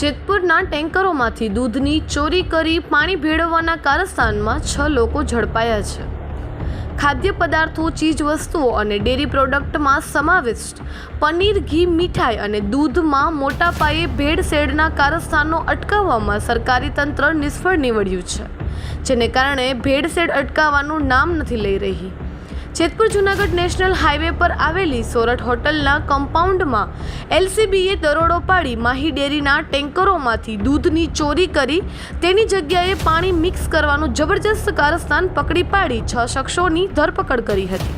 જેતપુરના ટેન્કરોમાંથી દૂધની ચોરી કરી પાણી ભેળવવાના કારસ્તાનમાં છ લોકો ઝડપાયા છે. ખાદ્ય પદાર્થો ચીજ વસ્તુઓ અને ડેરી પ્રોડક્ટમાં સમાવિષ્ટ પનીર, ઘી, મીઠાઈ અને દૂધમાં મોટા પાયે ભેળસેળના કારસ્તાનો અટકાવવામાં સરકારી તંત્ર નિષ્ફળ નીવડ્યું છે, જેને કારણે ભેળસેળ અટકાવવાનું નામ નથી લઈ રહી. જેતપુર જુનાગઢ નેશનલ હાઈવે પર આવેલી સોરઠ હોટલના કમ્પાઉન્ડમાં એલસીબીએ દરોડો પાડી માહી ડેરીના ટેન્કરોમાંથી દૂધની ચોરી કરી તેની જગ્યાએ પાણી મિક્સ કરવાનું જબરજસ્ત કારસ્તાન પકડી પાડી છ શખ્સોની ધરપકડ કરી હતી.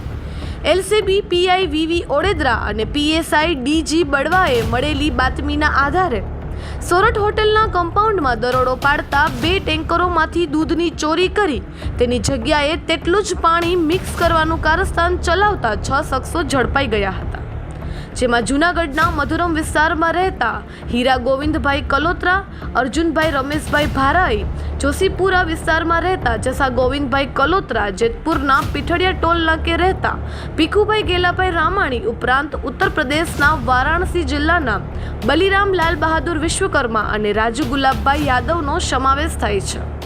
એલસીબી, પીઆઈ વીવી ઓડેદરા અને પીએસઆઈ ડીજી બળવાએ મળેલી બાતમીના આધારે સોરઠ હોટેલના કમ્પાઉન્ડમાં દરોડો પાડતા બે ટેન્કરોમાંથી દૂધની ચોરી કરી. તેની જગ્યાએ તેટલું જ પાણી મિક્સ કરવાનું કારસ્તાન ચલાવતા છ શખ્સો ઝડપાઈ ગયા હતા. જેમાં જૂનાગઢના મધુરમ વિસ્તારમાં રહેતા હીરા ગોવિંદભાઈ કલોત્રા, અર્જુનભાઈ રમેશભાઈ ભારાઈ, જોશીપુરા વિસ્તારમાં રહેતા જસા ગોવિંદભાઈ કલોત્રા, જેતપુરના પીઠડિયા ટોલ નાકે રહેતા ભીખુભાઈ ગેલાભાઈ રામાણી ઉપરાંત ઉત્તર પ્રદેશના વારાણસી જિલ્લાના બલિરામ લાલ બહાદુર વિશ્વકર્મા અને રાજુ ગુલાબભાઈ યાદવનો સમાવેશ થાય છે.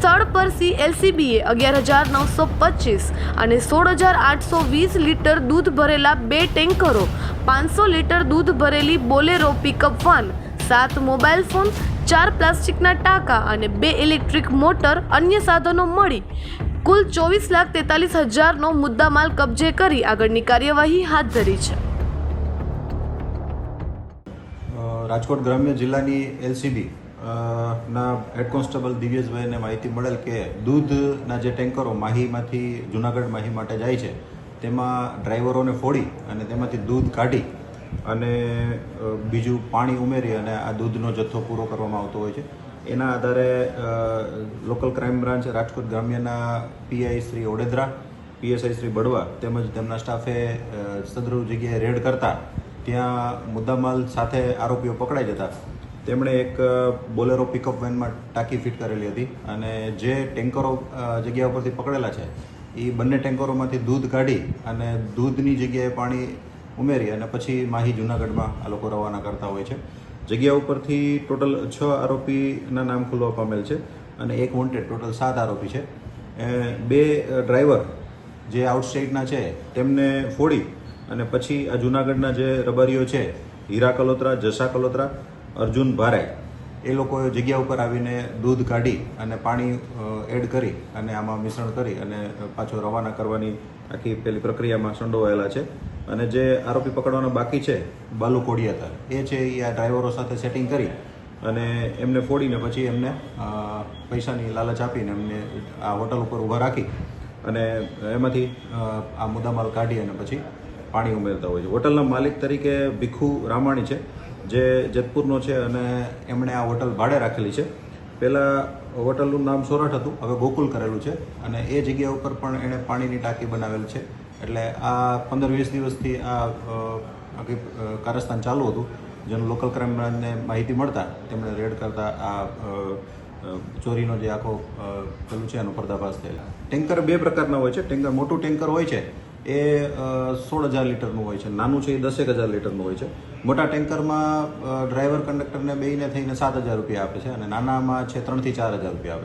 સ્થળ પર સી એલસીબીએ અગિયાર હજાર નવસો પચીસ અને સોળ હજાર આઠસો વીસ લીટર દૂધ ભરેલા બે ટેન્કરો, પાંચસો લીટર દૂધ ભરેલી બોલેરો પિકઅપ વાન સાત મોબાઈલ ફોન ચાર પ્લાસ્ટિકના ટાંકા અને બે ઇલેક્ટ્રિક મોટર અન્ય સાધનો મળી. કુલ ચોવીસ લાખ તેતાલીસ હજારનો મુદ્દામાલ કબજે કરી આગળની કાર્યવાહી હાથ ધરી છે. રાજકોટ ગ્રામ્ય જિલ્લાની એલસીબી ના હેડ કોન્સ્ટેબલ દિવ્યેશભાઈને માહિતી મળેલ કે દૂધના જે ટેન્કરો માહીમાંથી, જુનાગઢ માહી માટે જાય છે, તેમાં ડ્રાઈવરોને ફોડી અને તેમાંથી દૂધ કાઢી અને બીજું પાણી ઉમેરી અને આ દૂધનો જથ્થો પૂરો કરવામાં આવતો હોય છે. એના આધારે લોકલ ક્રાઇમ બ્રાન્ચ રાજકોટ ગ્રામ્યના પીઆઈ શ્રી ઓડેદરા, પીએસઆઈ શ્રી બડવા તેમજ તેમના સ્ટાફે સદરૂ જગ્યાએ રેડ કરતા ત્યાં મુદ્દામાલ સાથે આરોપીઓ પકડાઈ જતા તેમણે એક બોલેરો પિકઅપ વેનમાં ટાંકી ફિટ કરેલી હતી અને જે ટેન્કરો જગ્યા ઉપરથી પકડેલા છે એ બંને ટેન્કરોમાંથી દૂધ કાઢી અને દૂધની જગ્યાએ પાણી ઉમેરી અને પછી માહી જુનાગઢમાં આ લોકો રવાના કરતા હોય છે. જગ્યા ઉપરથી ટોટલ છ આરોપીના નામ ખુલવા પામેલ છે અને એક વોન્ટેડ ટોટલ સાત આરોપી છે. બે ડ્રાઈવર જે આઉટસ્ટેટના છે, તેમને ફોડી અને પછી આ જુનાગઢના જે રબારીઓ છે, હીરા કલોત્રા, જસા કલોત્રા અર્જુન ભારે એ લોકોએ જગ્યા ઉપર આવીને દૂધ કાઢી અને પાણી એડ કરી અને આમાં મિશ્રણ કરી અને પાછો રવાના કરવાની આખી પેલી પ્રક્રિયામાં સંડોવાયેલા છે. અને જે આરોપી પકડવાનો બાકી છે, બાલુ કોડિયાતર, એ છે એ આ ડ્રાઈવરો સાથે સેટિંગ કરી અને એમને ફોડીને પછી એમને પૈસાની લાલચ આપીને એમને આ હોટલ ઉપર ઊભા રાખી અને એમાંથી આ મુદ્દામાલ કાઢી અને પછી પાણી ઉમેરતા હોય છે. હોટલના માલિક તરીકે ભીખુ રામાણી છે. જે જેતપુરનો છે અને એમણે આ હોટલ ભાડે રાખેલી છે. પહેલાં હોટલનું નામ સોરઠ હતું, હવે ગોકુલ કરેલું છે અને એ જગ્યા ઉપર પણ એણે પાણીની ટાંકી બનાવેલ છે. એટલે આ પંદર વીસ દિવસથી આ કારસ્તાન ચાલુ હતું. જેનું લોકલ ક્રાઇમ બ્રાન્ચને માહિતી મળતા તેમણે રેડ કરતા આ ચોરીનો જે આખો પેલું છે એનો પર્દાફાશ થયેલા. ટેન્કર બે પ્રકારના હોય છે. ટેન્કર, મોટું ટેન્કર હોય છે એ સોળ હજાર લીટરનું હોય છે. નાનું છે એ દસેક હજાર લીટરનું હોય છે. મોટા ટેન્કરમાં ડ્રાઈવર કંડક્ટરને બેયને થઈને સાત હજાર રૂપિયા આપે છે અને નાનામાં છે ત્રણથી ચાર હજાર રૂપિયા આપે છે.